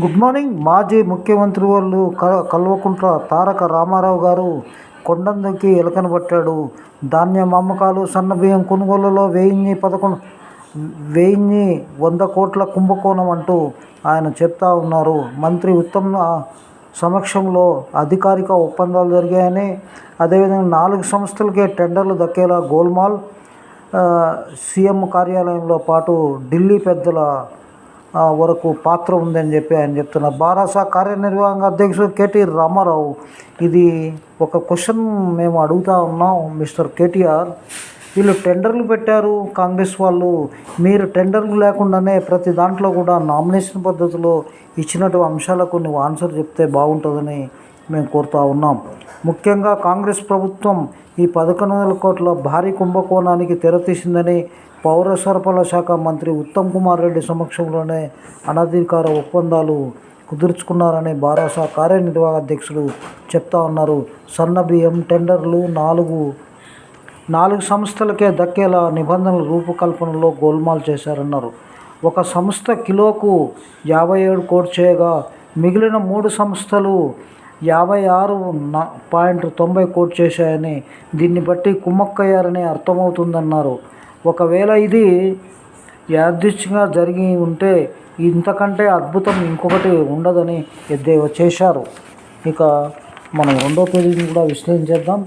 Good morning. మాజీ ముఖ్యమంత్రి వాళ్ళు కల్వకుంట్ల తారక రామారావు గారు కొండందుకి ఎలకనబట్టాడు ధాన్యం అమ్మకాలు సన్నబియ్యం కొనుగోలులో వెయ్యి పదకొండు వెయ్యి వంద కోట్ల కుంభకోణం అంటూ ఆయన చెప్తా ఉన్నారు. మంత్రి ఉత్తమ్ సమక్షంలో అధికారిక ఒప్పందాలు జరిగాయని అదేవిధంగా నాలుగు సంస్థలకే టెండర్లు దక్కేలా గోల్మాల్ సీఎం కార్యాలయంలో పాటు ఢిల్లీ పెద్దల వరకు పాత్ర ఉందని చెప్పి ఆయన చెప్తున్నారు. బారాసా కార్యనిర్వాహక అధ్యక్షుడు కేటీ రామారావు. ఇది ఒక క్వశ్చన్ మేము అడుగుతా ఉన్నాం మిస్టర్ కేటీఆర్. వీళ్ళు టెండర్లు పెట్టారు కాంగ్రెస్ వాళ్ళు. మీరు టెండర్లు లేకుండానే ప్రతి దాంట్లో కూడా నామినేషన్ పద్ధతిలో ఇచ్చినట్టు అంశాలకు నువ్వు ఆన్సర్ చెప్తే బాగుంటుందని మేము కోరుతా ఉన్నాం. ముఖ్యంగా కాంగ్రెస్ ప్రభుత్వం ఈ పదకొండు వందల కోట్ల భారీ కుంభకోణానికి తెరతీసిందని పౌర సరఫరాల శాఖ మంత్రి ఉత్తమ్ కుమార్ రెడ్డి సమక్షంలోనే అనధికార ఒప్పందాలు కుదుర్చుకున్నారని భారసా కార్యనిర్వాహక అధ్యక్షులు చెప్తా ఉన్నారు. సన్న బియ్యం టెండర్లు నాలుగు నాలుగు సంస్థలకే దక్కేలా నిబంధనల రూపకల్పనలో గోల్మాల్ చేశారన్నారు. ఒక సంస్థ కిలోకు యాభై ఏడు కోట్ చేయగా మిగిలిన మూడు సంస్థలు యాభై ఆరు పాయింట్ తొంభై కోట్ చేశాయని దీన్ని బట్టి కుమ్మక్కయ్యారని అర్థమవుతుందన్నారు. ఒకవేళ ఇది యాదృచ్ఛికంగా జరిగి ఉంటే ఇంతకంటే అద్భుతం ఇంకొకటి ఉండదని ఎద్దేవా చేశారు. ఇక మనం రెండో పేజీని కూడా విశ్లేషించేద్దాం.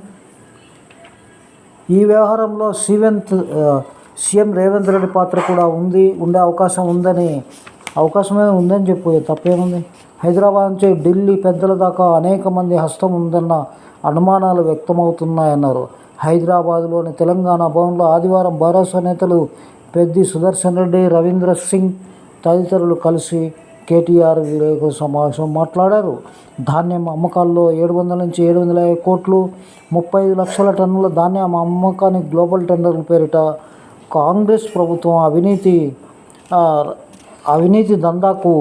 ఈ వ్యవహారంలో సీవెంత్ సీఎం రేవంత్ రెడ్డి పాత్ర కూడా ఉంది ఉండే అవకాశం ఉందని అవకాశమే ఉందని చెప్పు తప్పేముంది? హైదరాబాద్ నుంచి ఢిల్లీ పెద్దల దాకా అనేక మంది హస్తం ఉందన్న అనుమానాలు వ్యక్తమవుతున్నాయన్నారు. హైదరాబాద్లోని తెలంగాణ భవన్లో ఆదివారం భరోసా నేతలు పెద్ది సుదర్శన్ రెడ్డి రవీంద్ర సింగ్ తదితరులు కలిసి కేటీఆర్ విలేకరుల సమావేశం మాట్లాడారు. ధాన్యం అమ్మకాల్లో ఏడు వందల నుంచి ఏడు వందల యాభై కోట్లు ముప్పై ఐదు లక్షల టన్నుల ధాన్యం అమ్మకానికి గ్లోబల్ టెండర్ల పేరిట కాంగ్రెస్ ప్రభుత్వం అవినీతి అవినీతి దందాకు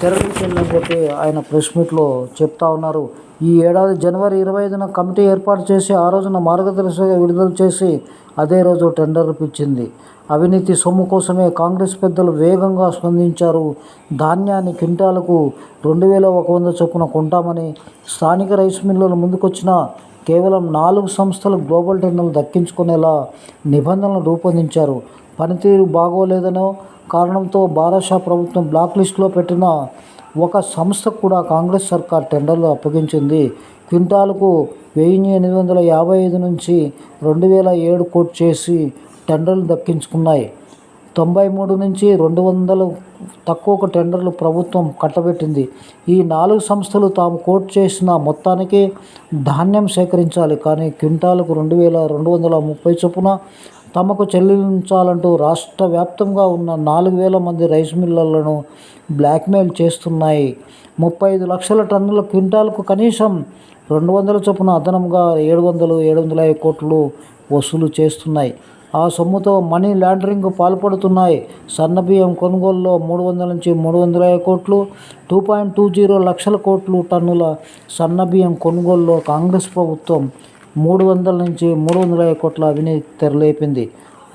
తెరలించిందని చెప్పి ఆయన ప్రెస్ మీట్లో చెప్తా ఉన్నారు. ఈ ఏడాది జనవరి ఇరవై ఐదున కమిటీ ఏర్పాటు చేసి ఆ రోజున మార్గదర్శక విడుదల చేసి అదే రోజు టెండర్ పిచ్చింది అవినీతి సొమ్ము కోసమే కాంగ్రెస్ పెద్దలు వేగంగా స్పందించారు. ధాన్యాన్ని క్వింటాలకు రెండు వేల ఒక వంద చొప్పున కొంటామని స్థానిక రైస్ మిల్లులు ముందుకొచ్చిన కేవలం నాలుగు సంస్థలు గ్లోబల్ టెండర్లు దక్కించుకునేలా నిబంధనలు రూపొందించారు. పనితీరు బాగోలేదనో కారణంతో బారాషా ప్రభుత్వం బ్లాక్ లిస్టులో పెట్టిన ఒక సంస్థకు కూడా కాంగ్రెస్ సర్కార్ టెండర్లు అప్పగించింది. క్వింటాలకు వెయ్యి ఎనిమిది వందల యాభై ఐదు నుంచి రెండు వేల ఏడు కోట్ చేసి టెండర్లు దక్కించుకున్నాయి. తొంభై మూడు నుంచి రెండు వందలు తక్కువ టెండర్లు ప్రభుత్వం కట్టబెట్టింది. ఈ నాలుగు సంస్థలు తాము కోట్ చేసిన మొత్తానికి ధాన్యం సేకరించాలి. కానీ క్వింటాలకు రెండు వేల రెండు వందల ముప్పై చొప్పున తమకు చెల్లించాలంటూ రాష్ట్ర వ్యాప్తంగా ఉన్న నాలుగు వేల మంది రైస్ మిల్లర్లను బ్లాక్మెయిల్ చేస్తున్నాయి. ముప్పై ఐదు లక్షల టన్నుల క్వింటాల్కు కనీసం రెండు వందల చొప్పున అదనంగా ఏడు వందలు ఏడు వందల యాభై కోట్లు వసూలు చేస్తున్నాయి. ఆ సొమ్ముతో మనీ లాండరింగ్ పాల్పడుతున్నాయి. సన్నబియ్యం కొనుగోలులో మూడు వందల నుంచి మూడు వందల యాభై కోట్లు టూ పాయింట్ టూ జీరో లక్షల కోట్లు టన్నుల సన్నబియ్యం కొనుగోలులో కాంగ్రెస్ ప్రభుత్వం మూడు వందల నుంచి మూడు వందల కోట్ల అవినీతి తెరలేపింది.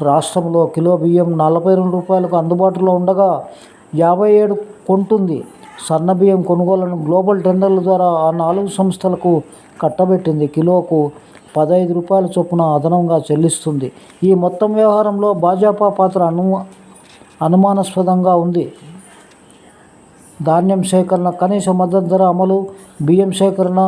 రాష్ట్రంలో కిలో బియ్యం నలభై రెండు రూపాయలకు అందుబాటులో ఉండగా యాభై ఏడు కొంటుంది. సన్న బియ్యం కొనుగోలను గ్లోబల్ టెండర్ల ద్వారా ఆ నాలుగు సంస్థలకు కట్టబెట్టింది. కిలోకు పదహైదు రూపాయల చొప్పున అదనంగా చెల్లిస్తుంది. ఈ మొత్తం వ్యవహారంలో భాజపా పాత్ర అను అనుమానాస్పదంగా ఉంది. ధాన్యం సేకరణ కనీస మద్దతు ధర అమలు బియ్యం సేకరణ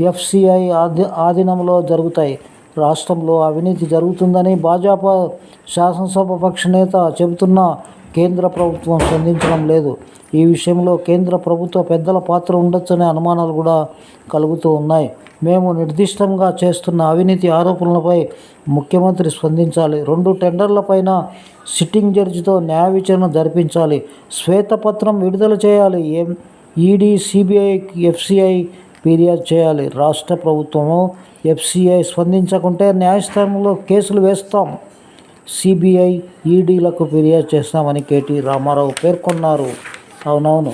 ఎఫ్సిఐ ఆధి ఆధీనంలో జరుగుతాయి. రాష్ట్రంలో అవినీతి జరుగుతుందని భాజపా శాసనసభ పక్ష నేత చెబుతున్న కేంద్ర ప్రభుత్వం స్పందించడం లేదు. ఈ విషయంలో కేంద్ర ప్రభుత్వ పెద్దల పాత్ర ఉండొచ్చనే అనుమానాలు కూడా కలుగుతూ ఉన్నాయి. మేము నిర్దిష్టంగా చేస్తున్న అవినీతి ఆరోపణలపై ముఖ్యమంత్రి స్పందించాలి. రెండు టెండర్లపైన సిట్టింగ్ జడ్జితో న్యాయ విచారణ జరిపించాలి. శ్వేతపత్రం విడుదల చేయాలి. ఏం ఈడీ సిబిఐ ఎఫ్సిఐ ఫిర్యాదు చేయాలి. రాష్ట్ర ప్రభుత్వము ఎఫ్సిఐ స్పందించకుంటే న్యాయస్థానంలో కేసులు వేస్తాం. సిబిఐ ఈడీలకు ఫిర్యాదు చేస్తామని కేటీ రామారావు పేర్కొన్నారు. అవునవును.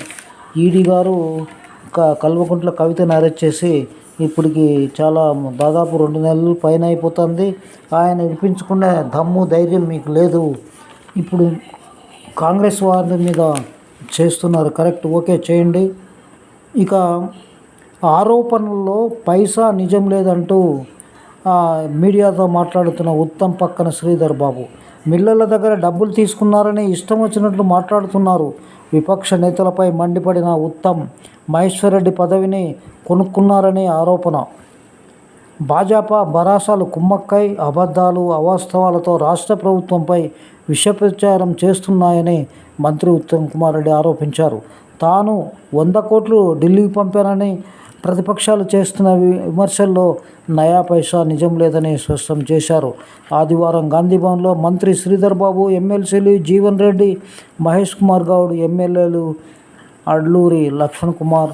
ఈడీ గారు కల్వకుంట్ల కవితను అరెస్ట్ చేసి ఇప్పటికి చాలా దాదాపు రెండు నెలలు పైన అయిపోతుంది. ఆయన వినిపించుకునే దమ్ము ధైర్యం మీకు లేదు. ఇప్పుడు కాంగ్రెస్ వారి మీద చేస్తున్నారు. కరెక్ట్. ఓకే చేయండి. ఇక ఆరోపణల్లో పైసా నిజం లేదంటూ మీడియాతో మాట్లాడుతున్న ఉత్తమ్ పక్కన శ్రీధర్ బాబు. మిల్లర్ల దగ్గర డబ్బులు తీసుకున్నారని ఇష్టం వచ్చినట్లు మాట్లాడుతున్నారు. విపక్ష నేతలపై మండిపడిన ఉత్తమ్ మహేశ్వరరెడ్డి పదవిని కొనుక్కున్నారనే ఆరోపణ. భాజపా భరాసాలు కుమ్మక్కై అబద్ధాలు అవాస్తవాలతో రాష్ట్ర ప్రభుత్వంపై విషప్రచారం చేస్తున్నాయని మంత్రి ఉత్తమ్ కుమార్ రెడ్డి ఆరోపించారు. తాను వంద కోట్లు ఢిల్లీకి పంపానని ప్రతిపక్షాలు చేస్తున్న వి- విమర్శల్లో నయా పైసా నిజం లేదని స్పష్టం చేశారు. ఆదివారం గాంధీభవన్లో మంత్రి శ్రీధర్ బాబు ఎమ్మెల్సీలు జీవన్ రెడ్డి మహేష్ కుమార్ గౌడ్ ఎమ్మెల్యేలు అడ్లూరి లక్ష్మణ్ కుమార్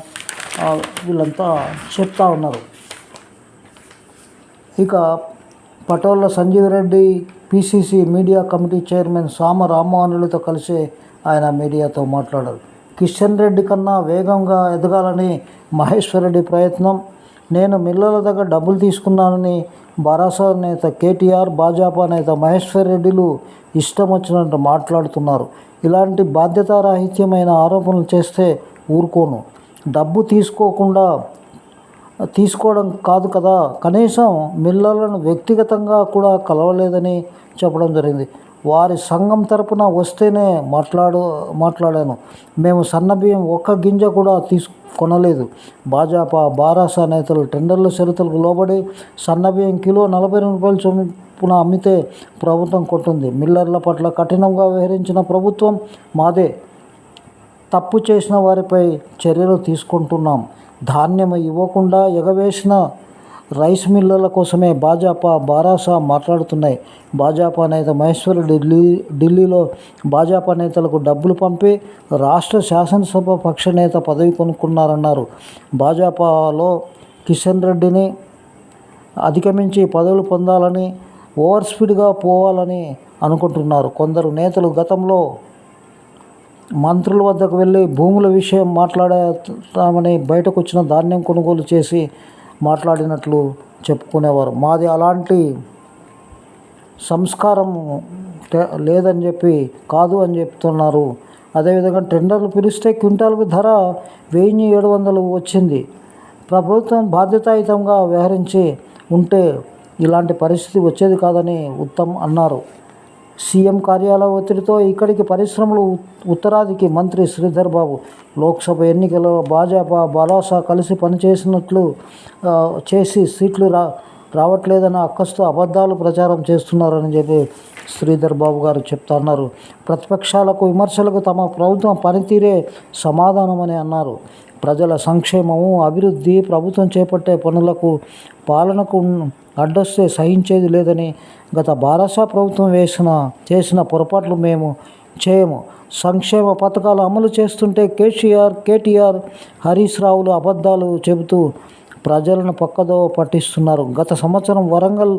వీళ్ళంతా చెప్తా ఉన్నారు. ఇక Patolla Sanjeev Reddy PCC media committee chairman Sama రామ్మోహనులతో కలిసి ఆయన మీడియాతో మాట్లాడారు. కిషన్ రెడ్డి కన్నా వేగంగా ఎదగాలని మహేశ్వర్ రెడ్డి ప్రయత్నం. నేను మిల్లల దగ్గర డబ్బులు తీసుకున్నానని బరాసా నేత కేటీఆర్ భాజపా నేత మహేశ్వర్ రెడ్డిలు ఇష్టం వచ్చినట్టు మాట్లాడుతున్నారు. ఇలాంటి బాధ్యతారాహిత్యమైన ఆరోపణలు చేస్తే ఊరుకోను. డబ్బు తీసుకోకుండా తీసుకోవడం కాదు కదా. కనీసం మిల్లలను వ్యక్తిగతంగా కూడా కలవలేదని చెప్పడం జరిగింది. వారి సంఘం తరపున వస్తేనే మాట్లాడు మాట్లాడాను. మేము సన్నబియ్యం ఒక్క గింజ కూడా తీసు కొనలేదు. భాజపా బారాసా నేతలు టెండర్ల షరతులకు లోబడి సన్నబియ్యం కిలో నలభై రూపాయలు చొప్పున అమ్మితే ప్రభుత్వం కొట్టింది. మిల్లర్ల పట్ల కఠినంగా వ్యవహరించిన ప్రభుత్వం మాదే. తప్పు చేసిన వారిపై చర్యలు తీసుకుంటున్నాం. ధాన్యం ఇవ్వకుండా ఎగవేసిన రైస్ మిల్లర్ల కోసమే భాజపా బారాసా మాట్లాడుతున్నాయి. భాజపా నేత మహేశ్వర్ ఢిల్లీ ఢిల్లీలో భాజపా నేతలకు డబ్బులు పంపి రాష్ట్ర శాసనసభ పక్ష నేత పదవి కొనుక్కున్నారన్నారు. భాజపాలో కిషన్ రెడ్డిని అధిగమించి పదవులు పొందాలని ఓవర్ స్పీడ్గా పోవాలని అనుకుంటున్నారు. కొందరు నేతలు గతంలో మంత్రుల వద్దకు వెళ్ళి భూముల విషయం మాట్లాడతామని బయటకు వచ్చిన ధాన్యం కొనుగోలు చేసి మాట్లాడినట్లు చెప్పుకునేవారు. మాది అలాంటి సంస్కారం లేదని చెప్పి కాదు అని చెప్తున్నారు. అదేవిధంగా టెండర్లు పిలిస్తే క్వింటాల్కు ధర వెయ్యి ఏడు వందలు వచ్చింది. ప్రభుత్వం బాధ్యతాయుతంగా వ్యవహరించి ఉంటే ఇలాంటి పరిస్థితి వచ్చేది కాదని ఉత్తమ్ అన్నారు. సీఎం కార్యాలయ ఒత్తిడితో ఇక్కడికి పరిశ్రమలు ఉత్తరాదికి మంత్రి శ్రీధర్ బాబు. లోక్సభ ఎన్నికల్లో భాజపా భరోసా కలిసి పనిచేసినట్లు చేసి సీట్లు రా రావట్లేదన్న అక్కస్తో అబద్ధాలు ప్రచారం చేస్తున్నారని చెప్పి శ్రీధర్ బాబు గారు చెప్తున్నారు. ప్రతిపక్షాలకు విమర్శలకు తమ ప్రభుత్వం పనితీరే సమాధానమని అన్నారు. ప్రజల సంక్షేమము అభివృద్ధి ప్రభుత్వం చేపట్టే పనులకు పాలనకు అడ్డొస్తే సహించేది లేదని గత బారాసా ప్రభుత్వం వేసిన చేసిన పొరపాట్లు మేము చేయము. సంక్షేమ పథకాలు అమలు చేస్తుంటే కేసీఆర్ కేటీఆర్ హరీష్ రావులు అబద్ధాలు చెబుతూ ప్రజలను పక్కదో పట్టిస్తున్నారు. గత సంవత్సరం వరంగల్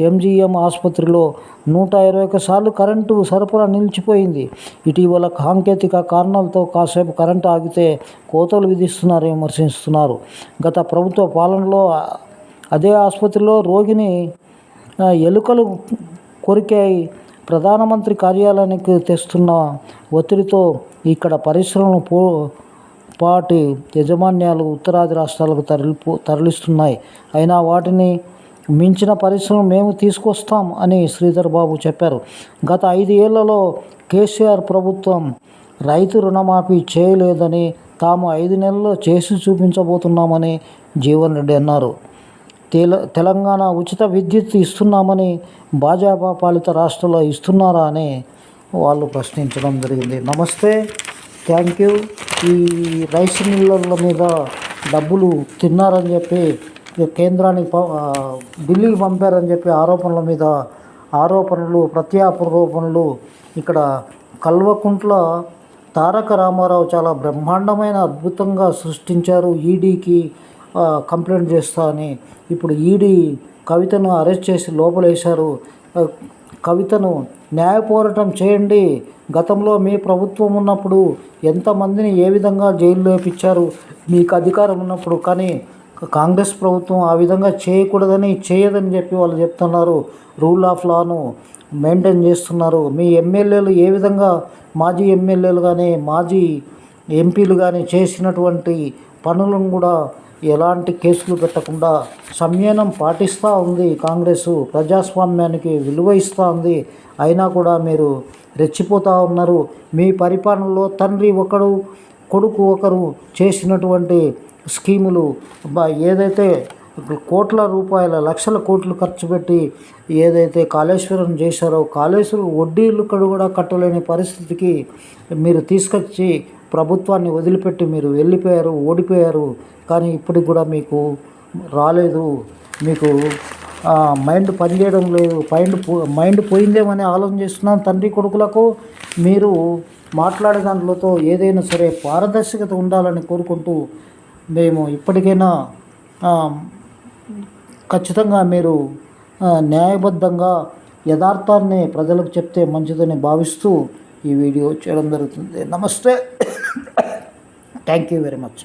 ఎంజీఎం ఆసుపత్రిలో నూట ఇరవై ఒక సార్లు కరెంటు సరఫరా నిలిచిపోయింది. ఇటీవల సాంకేతిక కారణాలతో కాసేపు కరెంటు ఆగితే కోతలు విధిస్తున్నారని విమర్శిస్తున్నారు. గత ప్రభుత్వ పాలనలో అదే ఆసుపత్రిలో రోగిని ఎలుకలు కొరికాయి. ప్రధానమంత్రి కార్యాలయానికి తెస్తున్న ఒత్తిడితో ఇక్కడ పరిశ్రమలు పో పాటి యజమాన్యాలు ఉత్తరాది రాష్ట్రాలకు తరలిపో తరలిస్తున్నాయి. అయినా వాటిని మించిన పరిశ్రమ మేము తీసుకొస్తాం అని శ్రీధర్ బాబు చెప్పారు. గత ఐదు ఏళ్ళలో కేసీఆర్ ప్రభుత్వం రైతు రుణమాఫీ చేయలేదని తాము ఐదు నెలల్లో చేసి చూపించబోతున్నామని జీవన్ రెడ్డి అన్నారు. తెల తెలంగాణ ఉచిత విద్యుత్ ఇస్తున్నామని భాజపా పాలిత రాష్ట్రంలో ఇస్తున్నారా అని వాళ్ళు ప్రశ్నించడం జరిగింది. నమస్తే థ్యాంక్ యూ. ఈ రైస్ మిల్లర్ల మీద డబ్బులు తిన్నారని చెప్పి కేంద్రానికి ప- ఢిల్లీకి పంపారని చెప్పి ఆరోపణల మీద ఆరోపణలు ప్రత్యారోపణలు ఇక్కడ కల్వకుంట్ల తారక రామారావు చాలా బ్రహ్మాండమైన అద్భుతంగా సృష్టించారు. ఈడీకి కంప్లైంట్ చేస్తా అని ఇప్పుడు ఈడీ కవితను అరెస్ట్ చేసి లోపలేశారు. కవితను న్యాయ పోరాటం చేయండి. గతంలో మీ ప్రభుత్వం ఉన్నప్పుడు ఎంతమందిని ఏ విధంగా జైల్లో వేపించారు? మీకు అధికారం ఉన్నప్పుడు కానీ కాంగ్రెస్ ప్రభుత్వం ఆ విధంగా చేయకూడదని చేయదని చెప్పి వాళ్ళు చెప్తున్నారు. రూల్ ఆఫ్ లాను మెయింటైన్ చేస్తున్నారు. మీ ఎమ్మెల్యేలు ఏ విధంగా మాజీ ఎమ్మెల్యేలు కానీ మాజీ ఎంపీలు కానీ చేసినటువంటి పనులను కూడా ఎలాంటి కేసులు పెట్టకుండా సంయనం పాటిస్తూ ఉంది కాంగ్రెస్. ప్రజాస్వామ్యానికి విలువ ఇస్తూ ఉంది. అయినా కూడా మీరు రెచ్చిపోతూ ఉన్నారు. మీ పరిపాలనలో తండ్రి ఒకడు కొడుకు ఒకరు చేసినటువంటి స్కీములు ఏదైతే కోట్ల రూపాయల లక్షల కోట్లు ఖర్చు పెట్టి ఏదైతే కాళేశ్వరం చేశారో కాళేశ్వరం వడ్డీలు కూడా కట్టలేని పరిస్థితికి మీరు తీసుకొచ్చి ప్రభుత్వాన్ని వదిలిపెట్టి మీరు వెళ్ళిపోయారు ఓడిపోయారు. కానీ ఇప్పటికి కూడా మీకు రాలేదు. మీకు మైండ్ పనిచేయడం లేదు. మైండ్ మైండ్ పోయిందేమని ఆలోచన చేస్తున్నాను తండ్రి కొడుకులకు. మీరు మాట్లాడే దాంట్లోతో ఏదైనా సరే పారదర్శకత ఉండాలని కోరుకుంటూ మేము ఇప్పటికైనా ఖచ్చితంగా మీరు న్యాయబద్ధంగా యథార్థాన్ని ప్రజలకు చెప్తే మంచిదని భావిస్తూ ఈ వీడియో చేయడం జరుగుతుంది. నమస్తే. Thank you very much